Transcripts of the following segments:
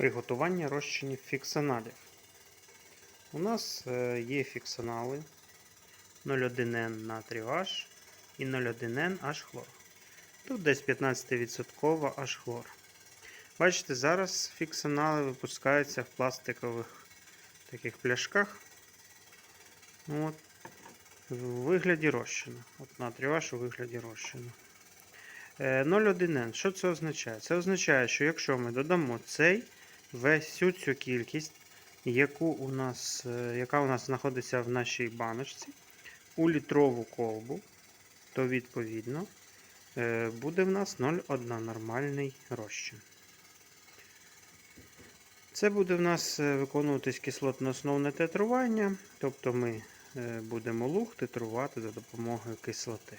Приготування розчинів фіксаналів. У нас е, є фіксанали 0,1N натрію H і 0,1N H хлор. Тут десь 15% H хлор. Бачите, зараз фіксанали випускаються в пластикових таких пляшках. От, в вигляді розчину. От натрію H у вигляді розчину. Е, 0,1N. Що це означає? Це означає, що якщо ми додамо цей всю цю кількість, яку у нас, е, яка у нас знаходиться в нашій баночці, у літрову колбу, то відповідно е, буде в нас 0,1 нормальний розчин. Це буде в нас е, виконуватись кислотно-основне тетрування, тобто ми будемо луг титрувати за допомогою кислоти.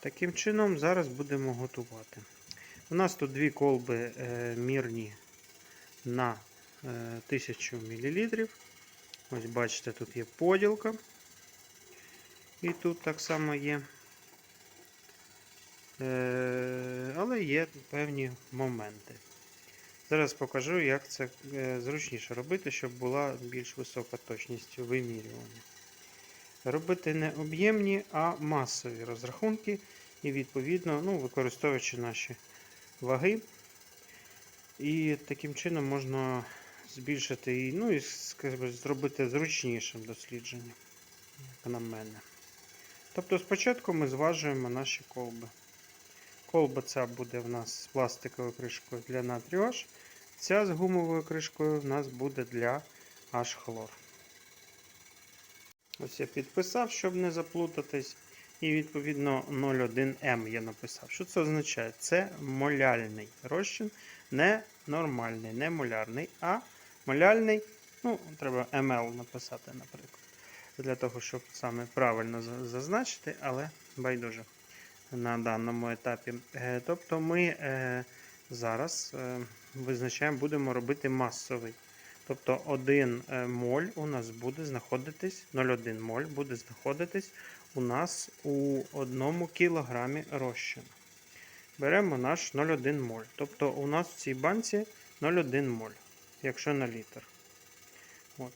Таким чином, зараз будемо готувати. У нас тут дві колби е, мірні на е, 1000 мл. Ось бачите, тут є поділка. І тут так само є. Е, але є певні моменти. Зараз покажу, як це е, зручніше робити, щоб була більш висока точність вимірювання. Робити не об'ємні, а масові розрахунки. І відповідно, ну, використовуючи наші ваги. І таким чином можна збільшити і, ну, і скажімо, зробити зручнішим дослідження, як на мене. Тобто спочатку ми зважуємо наші колби. Колба ця буде в нас з пластиковою кришкою для натрію H, ця з гумовою кришкою в нас буде для H-хлор. Ось я підписав, щоб не заплутатись. І відповідно 0,1М я написав. Що це означає? Це моляльний розчин, не нормальний, не молярний, а моляльний, ну, треба МЛ написати, наприклад. Для того, щоб саме правильно зазначити, але байдуже на даному етапі. Е, Тобто ми е, зараз е, визначаємо, будемо робити масовий. Тобто 1 моль у нас буде знаходитись, 0,1 моль буде знаходитись у нас у 1 кілограмі розчину. Беремо наш 0,1 моль. Тобто у нас в цій банці 0,1 моль, якщо на літр. От.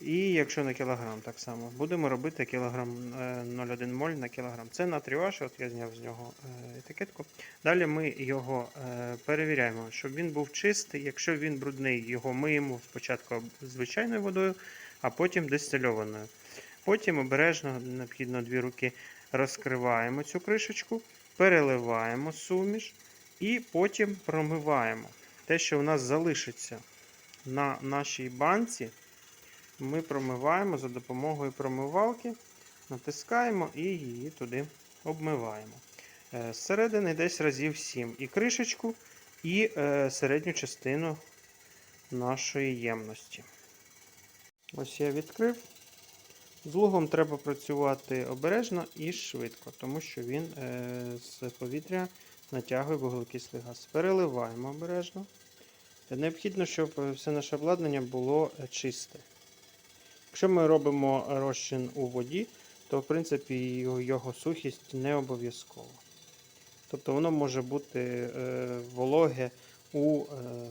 І якщо на кілограм так само, будемо робити кілограм е, 0,1 моль на кілограм. Це натріаш, от я зняв з нього е, етикетку. Далі ми його е, перевіряємо, щоб він був чистий. Якщо він брудний, його миємо спочатку звичайною водою, а потім дистильованою. Потім обережно, необхідно дві руки, розкриваємо цю кришечку, переливаємо суміш і потім промиваємо. Те, що у нас залишиться на нашій банці, ми промиваємо за допомогою промивалки, натискаємо і її туди обмиваємо. Е, Зсередини десь разів 7 і кришечку, і е, середню частину нашої ємності. Ось я відкрив. З лугом треба працювати обережно і швидко, тому що він е, з повітря натягує вуглекислий газ. Переливаємо обережно. Необхідно, щоб все наше обладнання було е, чисте. Якщо ми робимо розчин у воді, то в принципі його, сухість не обов'язкова. Тобто воно може бути е, вологе у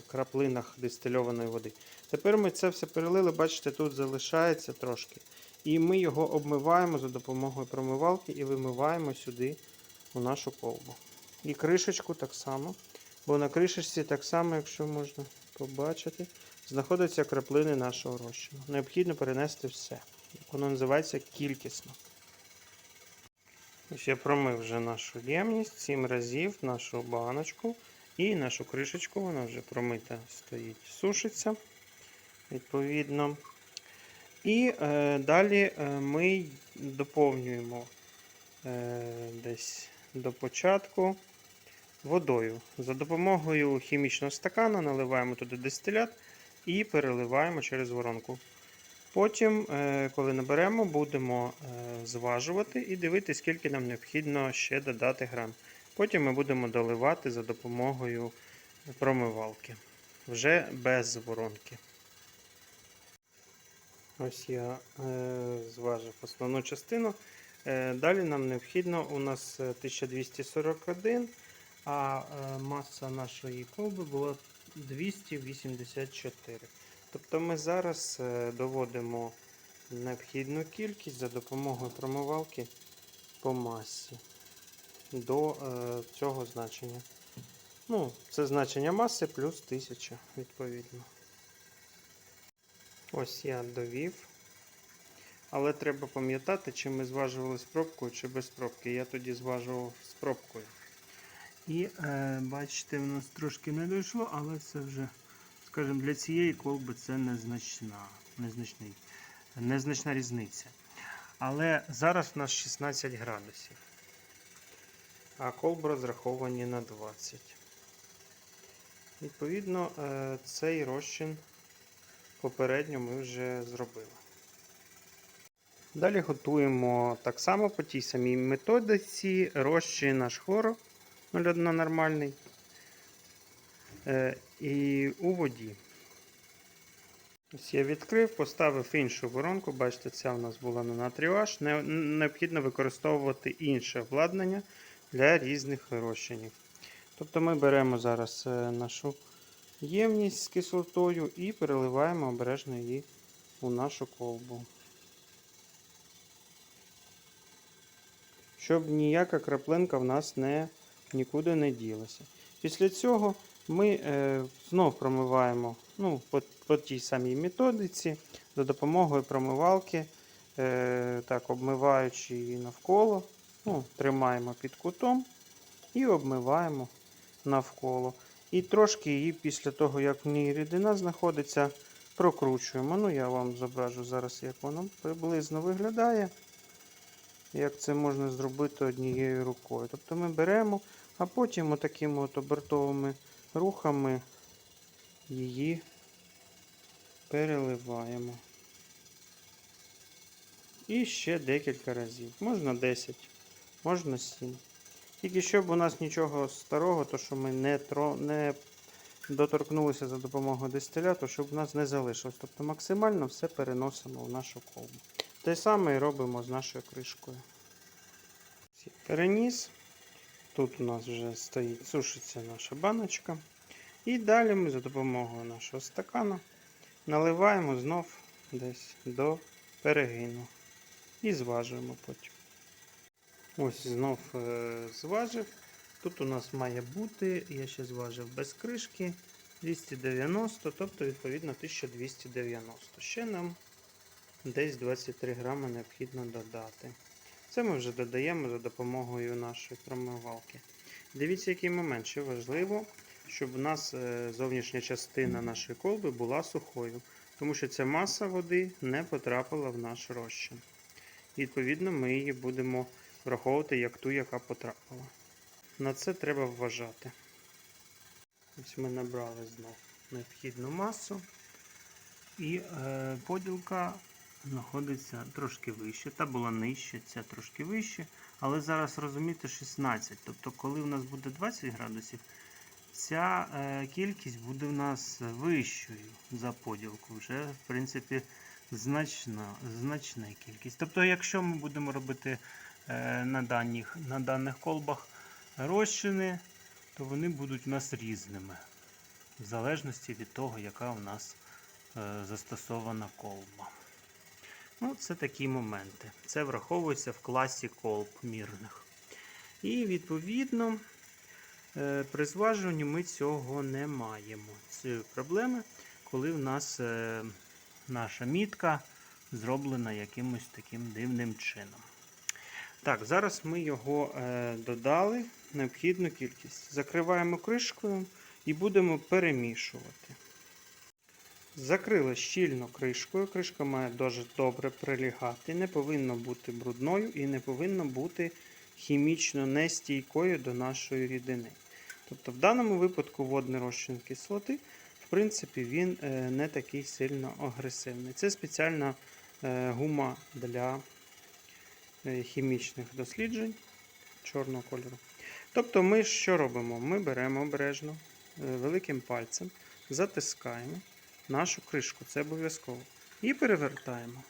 краплинах дистильованої води. Тепер ми це все перелили, бачите, тут залишається трошки. І ми його обмиваємо за допомогою промивалки і вимиваємо сюди у нашу колбу. І кришечку так само. Бо на кришечці так само, якщо можна побачити, знаходяться краплини нашого розчину. Необхідно перенести все. Воно називається кількісно. Ось я промив вже нашу ємність 7 разів, нашу баночку і нашу кришечку, вона вже промита стоїть, сушиться. Відповідно. І е, далі е, ми доповнюємо е, десь до початку водою. За допомогою хімічного стакана наливаємо туди дистилят і переливаємо через воронку. Потім, е, коли наберемо, будемо е, зважувати і дивитися, скільки нам необхідно ще додати грам. Потім ми будемо доливати за допомогою промивалки, вже без воронки. Ось я е, зважив основну частину. Е, далі нам необхідно у нас е, 1241, а е, маса нашої колби була 284. Тобто ми зараз е, доводимо необхідну кількість за допомогою промивалки по масі до е, цього значення. Ну, це значення маси плюс 1000, відповідно. Ось я довів. Але треба пам'ятати, чи ми зважували з пробкою, чи без пробки. Я тоді зважував з пробкою. І е, бачите, в нас трошки не дійшло, але це вже, скажімо, для цієї колби це незначна, незначний, незначна різниця. Але зараз у нас 16 градусів, а колби розраховані на 20. Відповідно, е, цей розчин попередньо ми вже зробили. Далі готуємо так само по тій самій методиці розчин наш хлору 0,1 нормальний е, і у воді. Ось я відкрив, поставив іншу воронку. Бачите, ця у нас була на натріаж. Не, необхідно використовувати інше обладнання для різних розчинів. Тобто ми беремо зараз е, нашу ємність з кислотою і переливаємо обережно її у нашу колбу. Щоб ніяка краплинка в нас не, нікуди не ділася. Після цього ми е, знов промиваємо ну, по, по тій самій методиці за допомогою промивалки, е, так, обмиваючи її навколо, ну, тримаємо під кутом і обмиваємо навколо. І трошки її після того, як в ній рідина знаходиться, прокручуємо. Ну, я вам зображу зараз, як воно приблизно виглядає. Як це можна зробити однією рукою. Тобто ми беремо, а потім отакими от обертовими рухами її переливаємо. І ще декілька разів. Можна 10, можна 7. Тільки щоб у нас нічого старого, то що ми не, тро, не доторкнулися за допомогою дистиляту, щоб у нас не залишилось. Тобто максимально все переносимо в нашу колбу. Те саме і робимо з нашою кришкою. Переніс. Тут у нас вже стоїть, сушиться наша баночка. І далі ми за допомогою нашого стакана наливаємо знов десь до перегину. І зважуємо потім. Ось знов е, зважив. Тут у нас має бути, я ще зважив без кришки 290, тобто відповідно 1290. Ще нам десь 23 грами необхідно додати. Це ми вже додаємо за допомогою нашої промивалки. Дивіться, який момент, що важливо, щоб у нас е, зовнішня частина нашої колби була сухою, тому що ця маса води не потрапила в наш розчин. Відповідно, ми її будемо враховувати як ту, яка потрапила. На це треба вважати. Ось ми набрали знов необхідну масу. І е, поділка знаходиться трошки вище. Та була нижче, ця трошки вище. Але зараз розумієте 16. Тобто, коли у нас буде 20 градусів, ця е, кількість буде в нас вищою за поділку. Вже, в принципі, значна, значна кількість. Тобто, якщо ми будемо робити на, даних, на даних колбах розчини, то вони будуть у нас різними. В залежності від того, яка у нас е, застосована колба. Ну, це такі моменти. Це враховується в класі колб мірних. І відповідно е, при зважуванні ми цього не маємо. Цієї проблеми, коли в нас е, наша мітка зроблена якимось таким дивним чином. Так, зараз ми його е, додали необхідну кількість. Закриваємо кришкою і будемо перемішувати. Закрили щільно кришкою. Кришка має дуже добре прилягати, не повинна бути брудною і не повинна бути хімічно нестійкою до нашої рідини. Тобто, в даному випадку водний розчин кислоти, в принципі, він е, не такий сильно агресивний. Це спеціальна е, гума для хімічних досліджень чорного кольору. Тобто, ми що робимо? Ми беремо обережно великим пальцем, затискаємо нашу кришку, це обов'язково. І перевертаємо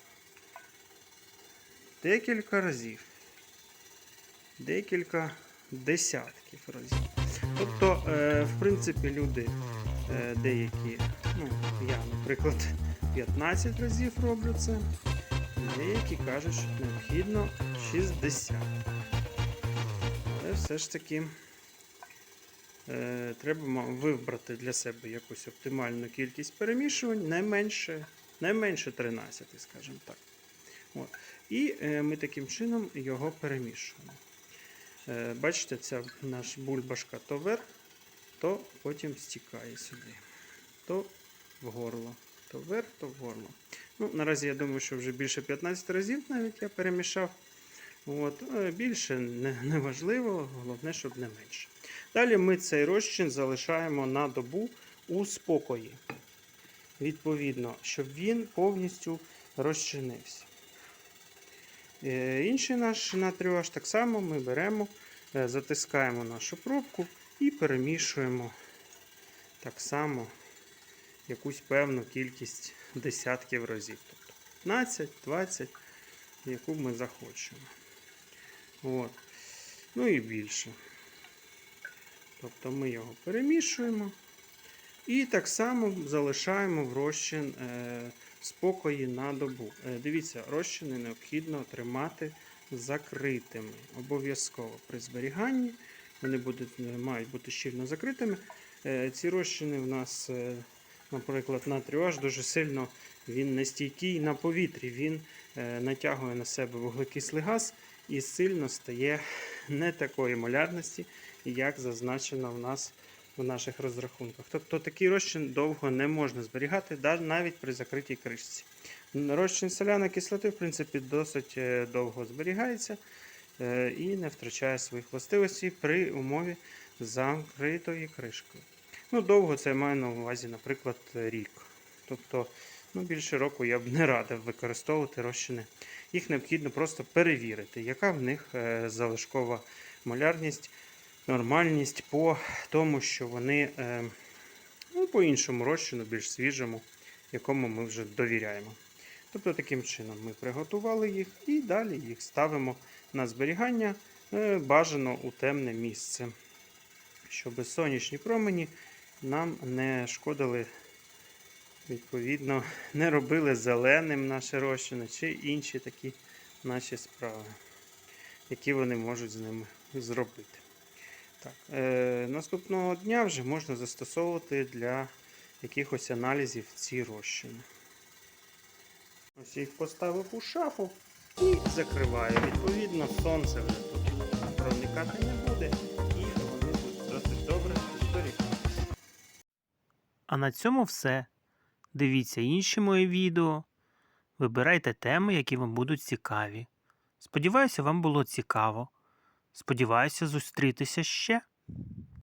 декілька разів, декілька десятків разів. Тобто, е, в принципі, люди Е, Деякі, ну, я, наприклад, 15 разів роблю це. Деякі кажуть, що необхідно 60. Але все ж таки е, треба вибрати для себе якусь оптимальну кількість перемішувань, не менше, не менше 13, скажімо так. От. І е, ми таким чином його перемішуємо. Е, бачите, ця наш бульбашка то вверх, то потім стікає сюди. То в горло, то вверх, то в горло. Ну, наразі я думаю, що вже більше 15 разів навіть я перемішав. От, е, більше не, не важливо, головне, щоб не менше. Далі ми цей розчин залишаємо на добу у спокої. Відповідно, щоб він повністю розчинився. Е, Інший наш натріош так само ми беремо, е, затискаємо нашу пробку і перемішуємо так само якусь певну кількість десятків разів. Тобто 15, 20, яку ми захочемо. От. Ну і більше. Тобто ми його перемішуємо і так само залишаємо в розчин е, спокої на добу. Е, дивіться, розчини необхідно тримати закритими. Обов'язково при зберіганні. Вони будуть, мають бути щільно закритими. Е, ці розчини в нас, наприклад, натріош дуже сильно він не стійкий на повітрі. Він е, натягує на себе вуглекислий газ і сильно стає не такої малярності, як зазначено в нас в наших розрахунках. Тобто такий розчин довго не можна зберігати, навіть при закритій кришці. Розчин соляної кислоти, в принципі, досить е, довго зберігається е, і не втрачає своїх властивостей при умові закритої кришкою. Ну, довго це я маю на увазі, наприклад, рік. Тобто, ну, більше року я б не радив використовувати розчини. Їх необхідно просто перевірити, яка в них е, залишкова малярність, нормальність по тому, що вони е, ну, по іншому розчину, більш свіжому, якому ми вже довіряємо. Тобто таким чином ми приготували їх і далі їх ставимо на зберігання е, бажано у темне місце, щоб сонячні промені нам не шкодили, відповідно, не робили зеленим наші розчини чи інші такі наші справи, які вони можуть з ними зробити. Так, е, наступного дня вже можна застосовувати для якихось аналізів ці розчини. Ось їх поставив у шафу і закриваю. Відповідно, сонце вже тут проникати не буде, і вони будуть досить добре. А на цьому все. Дивіться інші мої відео. Вибирайте теми, які вам будуть цікаві. Сподіваюся, вам було цікаво. Сподіваюся зустрітися ще.